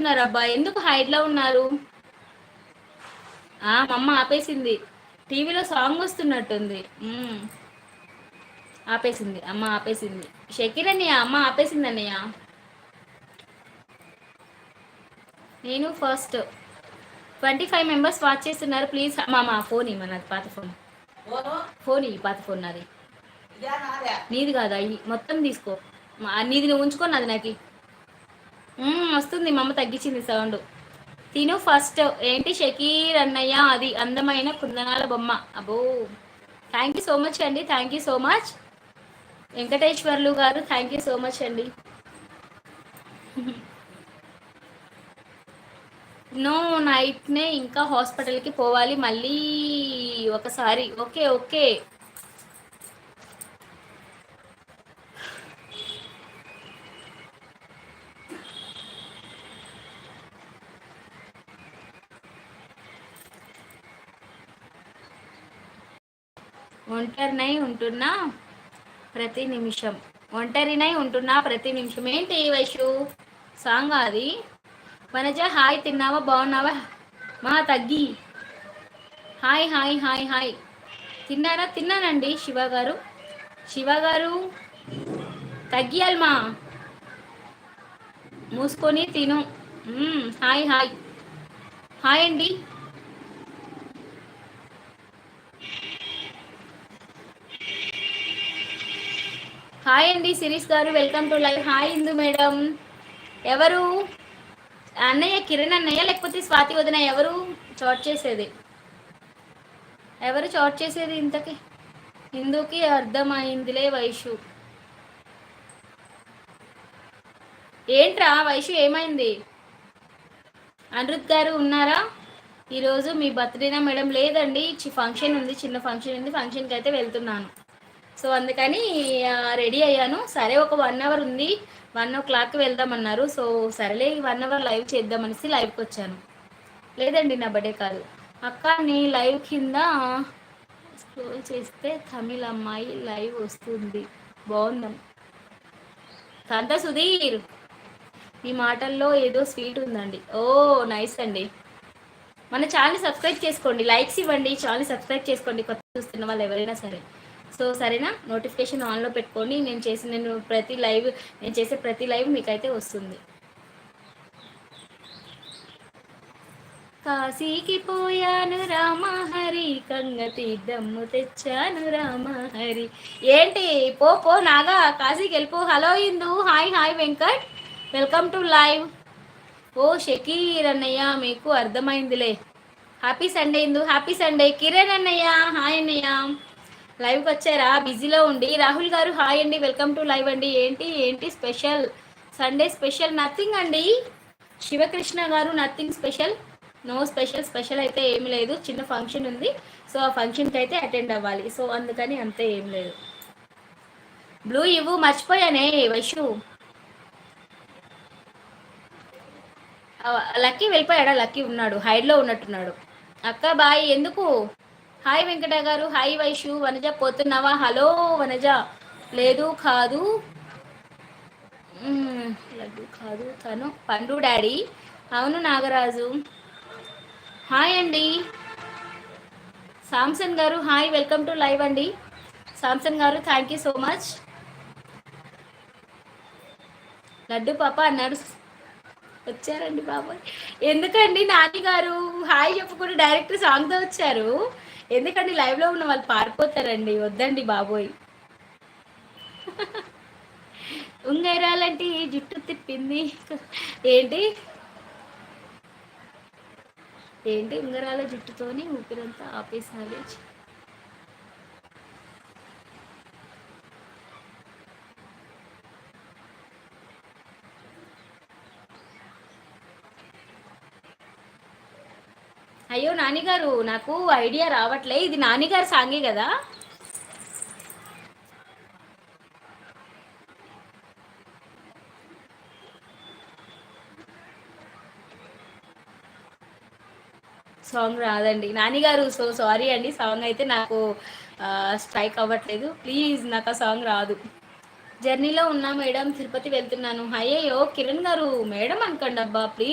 ఉన్నారు అబ్బా ఎందుకు హైడ్లో ఉన్నారు? ఆ మా అమ్మ ఆపేసింది. టీవీలో సాంగ్ వస్తున్నట్టుంది. మ్మ్. ఆపేసింది. అమ్మ ఆపేసింది. షకీర్ అన్నయ్య అమ్మ ఆపేసింది అన్నయ్య నేను first. Twenty five members watch చేస్తున్నారు. ప్లీజ్ మా మా ఫోన్ ఇవ్వ నాది పాత ఫోన్. ఫోన్? ఇవి పాత ఫోన్ నాది. నీది. కాదా? మొత్తం తీసుకో. నీది నువ్వు ఉంచుకో నాది నాకు. మ్మ్, వస్తుంది. మమ్మ తగ్గించింది సౌండ్. తిను ఫస్ట్. ఏంటి షకీర్ అన్నయ్య? అది అందమైన కుందనాల బొమ్మ. అబ్బో. థ్యాంక్ యూ సో మచ్ అండి. Thank you so much Venkateswarlu garu thank you so much అండి. నో నైట్నే ఇంకా హాస్పిటల్కి పోవాలి. మళ్ళీ ఒకసారి. ఓకే ఓకే ఒంటరినై ఉంటున్నా ప్రతి నిమిషం. ఒంటరినై ఉంటున్నా ప్రతి నిమిషం. ఏంటి వైషు? సాంగ్ అది. వనజ హాయ్ తిన్నావా? బాగున్నావా? మా తగ్గి. Hi hi hi hi. తిన్నారా? తిన్నానండి శివ గారు. శివ గారు తగ్గియాలమా మూసుకొని తిను. Hi hi. హాయ్ అండి. హాయ్ అండి సిరీస్ గారు. Welcome to live hi Indu madam. ఎవరు? అన్నయ్య కిరణ్ అన్నయ్య లేకపోతే స్వాతి వదిన ఎవరు చాట్ చేసేది? ఎవరు చాట్ చేసేది ఇంతకి? ఇందుకి అర్థమైందిలే వైషు. ఏంట్రా వైషు ఏమైంది? అనిరుద్ గారు ఉన్నారా? ఈరోజు మీ బర్త్డేనా మేడం? లేదండి ఫంక్షన్ ఉంది చిన్న ఫంక్షన్ ఉంది. ఫంక్షన్కి అయితే వెళ్తున్నాను. సో అందుకని రెడీ అయ్యాను. సరే ఒక వన్ అవర్ ఉంది. వన్ ఓ క్లాక్కి వెళ్దామన్నారు. సో సరేలే వన్ అవర్ లైవ్ చేద్దామనేసి లైవ్కి వచ్చాను. లేదండి నా బర్త్డే కాదు. అక్క నీ లైవ్ కింద స్క్రోల్ చేస్తే తమిళ అమ్మాయి లైవ్ వస్తుంది. బాగుందాం. కాంత సుధీర్ మీ మాటల్లో ఏదో స్వీట్ ఉందండి. ఓ నైస్ అండి. మన ఛానల్ సబ్స్క్రైబ్ చేసుకోండి. లైక్స్ ఇవ్వండి. ఛానల్ సబ్స్క్రైబ్ చేసుకోండి. కొత్త చూస్తున్న వాళ్ళు ఎవరైనా సరే. సో సరేనా? నోటిఫికేషన్ ఆన్లో పెట్టుకోండి. నేను చేసిన నేను ప్రతి లైవ్ నేను చేసే ప్రతి లైవ్ మీకైతే వస్తుంది. కాశీకి పోయాను రామహరి కంగ తీర్థమ్ము తెచ్చాను రామహరి. ఏంటి? పో పో నాగా కాశీకి వెళ్ళిపో. Hello Indu hi hi Venkat welcome to live oh Shakir అన్నయ్య మీకు అర్థమైందిలే. Happy Sunday Indu happy Sunday Kiran అన్నయ్య హాయ్ అన్నయ్య. లైవ్కి వచ్చారా? బిజీలో ఉండి. రాహుల్ గారు హాయ్ అండి. వెల్కమ్ టు లైవ్ అండి. ఏంటి ఏంటి స్పెషల్? సండే స్పెషల్ నథింగ్ అండి. Sivakrishna garu nothing special. No special special అయితే ఏమి లేదు. చిన్న ఫంక్షన్ ఉంది. సో ఆ ఫంక్షన్కి అయితే అటెండ్ అవ్వాలి. సో అందుకని అంతే ఏం లేదు. బ్లూ ఇవ్వు మర్చిపోయానే వైషు. లక్కీ వెళ్ళిపోయాడా? లక్కీ ఉన్నాడు. హైడ్లో ఉన్నట్టున్నాడు. అక్క బాయ్ ఎందుకు? హాయ్ వెంకట గారు హాయ్ వైషు వనజ పోతున్నావా? హలో వనజ. లేదు కాదు. లడ్డు కాదు తను పండు డాడీ. అవును నాగరాజు. హాయ్ అండి. Samson garu hi welcome to live అండి. Samson garu thank you so much Laddu పాప అన్నాడు వచ్చారండి బాబాయ్. ఎందుకండి నాని గారు? హాయ్ చెప్పుకుంటూ డైరెక్ట్ సాంగ్తో వచ్చారు. ఎందుకండి లైవ్లో ఉన్న వాళ్ళు పారిపోతారండి. వద్దండి బాబోయ్. ఉంగరాలంటే జుట్టు తిప్పింది? ఏంటి? ఏంటి ఉంగరాల జుట్టుతోని ఊపిరంతా ఆపేసాలి అయ్యో నానిగారు నాకు ఐడియా రావట్లే. ఇది నానిగారు సాంగే కదా? సాంగ్ రాదండి. నానిగారు సో సారీ అండి. సాంగ్ అయితే నాకు స్ట్రైక్ అవ్వట్లేదు. ప్లీజ్ నాకు ఆ సాంగ్ రాదు. జర్నీలో ఉన్నా మేడం తిరుపతి వెళ్తున్నాను. అయ్యయ్యో కిరణ్ గారు మేడం అనుకోండి అబ్బా ప్లీజ్.